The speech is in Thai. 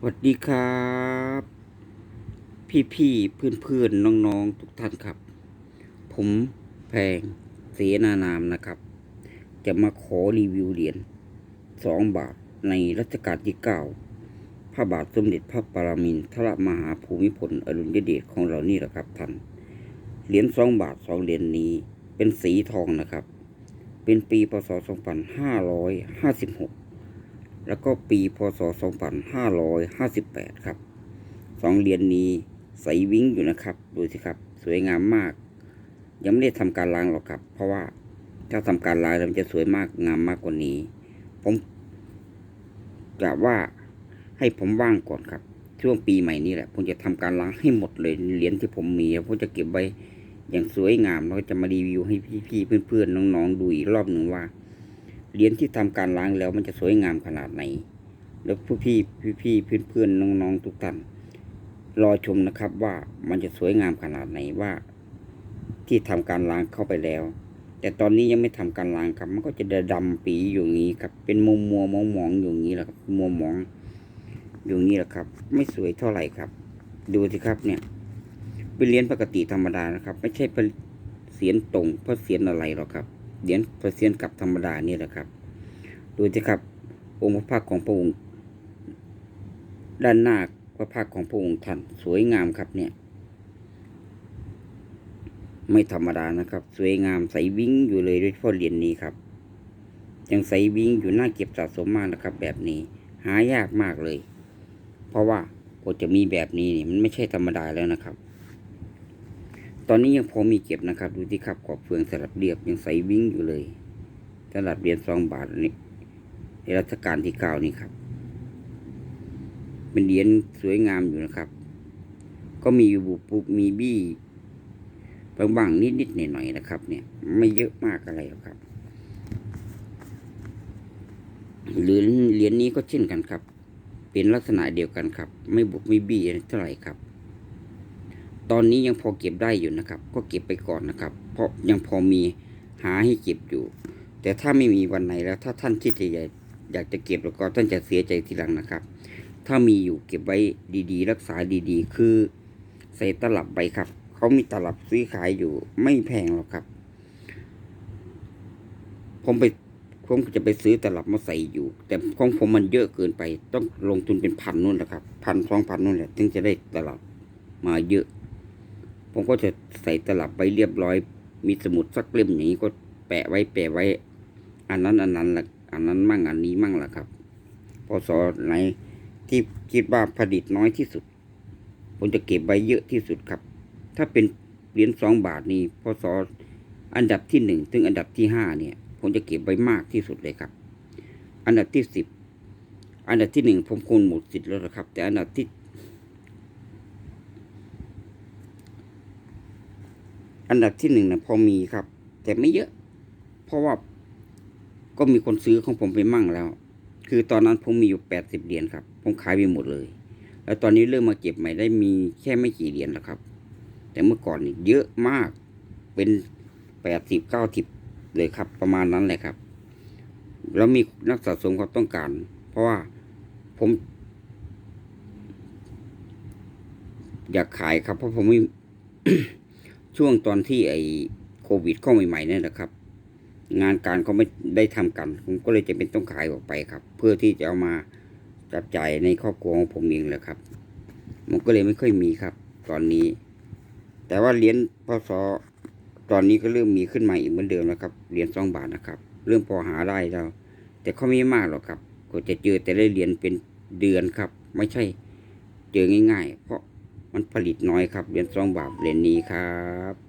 สวัสดีครับ พี่พี่เพื่อนเพื่อนๆน้องทุกท่านครับ ผมแพงเสนานามนะครับ จะมาขอรีวิวเหรียญสองบาทในรัชกาลที่เก้าพระบาทสมเด็จพระปรมินทรมหาภูมิพลอดุลยเดชของเรานี่แหละครับท่านเหรียญสองบาทสองเหรียญนี้เป็นสีทองนะครับ เป็นปีพศ2556 แล้วก็ปีพศ 2558 ครับสองเหรียญนนี้ใสวิ้งอยู่นะครับ ดูสิครับ สวยงามมาก ยังไม่ได้ทำการล้างหรอกครับ เพราะว่าถ้าทำการล้างมันจะสวยมากงามมากกว่านี้ ผมกะว่าให้ผมว่างก่อนครับ ช่วงปีใหม่นี้แหละ ผมจะทำการล้างให้หมดเลยเหรียญที่ผมมีผมจะเก็บไว้อย่างสวยงามแล้วจะมารีวิวให้พี่ๆเพื่อนๆน้องๆดูอีกรอบหนึ่งว่า เหรียญที่ทำการล้างแล้วมันจะสวยงามขนาดไหน แล้วผู้พี่พี่พี่เพื่อนเพื่อนน้องๆทุกท่านรอชมนะครับว่ามันจะสวยงามขนาดไหนว่า ที่ทำการล้างเข้าไปแล้ว แต่ตอนนี้ยังไม่ทำการล้างครับ มันก็จะดำปีอยู่งี้ครับ เป็นมัวมัวมองมองอยู่งี้แหละครับมัวมองอยู่งี้แหละครับ ไม่สวยเท่าไหร่ครับ ดูสิครับเนี่ย เป็นเหรียญปกติธรรมดานะครับ ไม่ใช่เป็นเสียนตรงเพราะเสียนอะไรหรอกครับ เหรียญเปอร์เซียนกับธรรมดานี่แหละครับ ดูสิครับ องค์พระพักของพระองค์ ด้านหน้าพระพักของพระองค์ท่านสวยงามครับเนี่ย ไม่ธรรมดานะครับ สวยงามใสวิ่งอยู่เลยด้วยพาะเหรียญนี้ครับ ยังใสวิ่งอยู่น่าเก็บสะสมมากนะครับ แบบนี้หายากมากเลย เพราะว่าผมจะมีแบบนี้นี่มันไม่ใช่ธรรมดาแล้วนะครับ ตอนนี้ยังพอมีเก็บนะครับ ดูที่ครับขอบเฟืองสลับเรียบยังใสวิ่งอยู่เลยสลับเหรียญสองบาทนี่ในรัชกาลที่เก้านี่ครับ เป็นเหรียญสวยงามอยู่นะครับ ก็มีอยู่บุบปุบมีบี้บางๆนิดๆหน่อยๆนะครับ เนี่ย ไม่เยอะมากอะไรหรอกครับหรียญเหรียญนี้ก็เช่นกันครับ เป็นลักษณะเดียวกันครับ ไม่บุบไม่บี้อะไรเท่าไหร่ครับ ตอนนี้ยังพอเก็บได้อยู่นะครับ ก็เก็บไปก่อนนะครับ เพราะยังพอมีหาให้เก็บอยู่ แต่ถ้าไม่มีวันไหนแล้ว ถ้าท่านที่จะอยากอยากจะเก็บแล้วก็ท่านจะเสียใจทีหลังนะครับ ถ้ามีอยู่เก็บไว้ดีๆ รักษาดีๆ คือใส่ตลับไปครับเขามีตลับซื้อขายอยู่ไม่แพงหรอกครับ ผมไปผมจะไปซื้อตลับมาใส่อยู่ แต่ของผมมันเยอะเกินไป ต้องลงทุนเป็นพันนู่นแหละครับพันสองพันนู่นแหละถึงจะได้ตลับมาเยอะ ผมก็จะใส่ตลับไปเรียบร้อย มีสมุดสักเล่มอย่างนี้ก็แปะไว้แปะไว้ อันนั้นอันนั้นละอันนั้นมั่งอันนี้มั่งละครับพศไหนที่คิดว่าผลิตน้อยที่สุด ผมจะเก็บไว้เยอะที่สุดครับ ถ้าเป็นเหรียญสองบาทนี่พศอันดับที่หนึ่งถึงอันดับที่ห้าเนี่ย ผมจะเก็บไว้มากที่สุดเลยครับ อันดับที่สิบอันดับที่หนึ่งผมคงหมดสิทธิ์แล้วนะครับ แต่อันดับที่ อันดับที่หนึ่งนะพอมีครับ แต่ไม่เยอะ เพราะว่าก็มีคนซื้อของผมไปมั่งแล้ว คือตอนนั้นผมมีอยู่แปดสิบเหรียญครับ ผมขายไปหมดเลย แล้วตอนนี้เริ่มมาเก็บใหม่ได้มีแค่ไม่กี่เหรียญแล้วครับ แต่เมื่อก่อนนี่เยอะมาก เป็นแปดสิบเก้าสิบเลยครับ ประมาณนั้นแหละครับ แล้วมีนักสะสมเขาต้องการ เพราะว่าผม อยากขายครับ เพราะผมไม่ ช่วงตอนที่ไอ้โควิดเข้าใหม่ๆเนี่ยนะครับ งานการเขาไม่ได้ทำกันผมก็เลยจะเป็นต้องขายออกไปครับ เพื่อที่จะเอามาจับจ่ายในครอบครัวของผมเองแหละครับ มันก็เลยไม่ค่อยมีครับ ตอนนี้ แต่ว่าเหรียญพศตอนนี้ก็เริ่มมีขึ้นมาอีกเหมือนเดิมแล้วครับเหรียญสองบาทนะครับ เริ่มพอหาได้แล้ว แต่เขาไม่มากหรอกครับ ก็จะเจอแต่ได้เหรียญเป็นเดือนครับ ไม่ใช่เจอง่าย ๆ เพราะ มันผลิตน้อยครับเหรียญสองบาทเหรียญนี้ครับ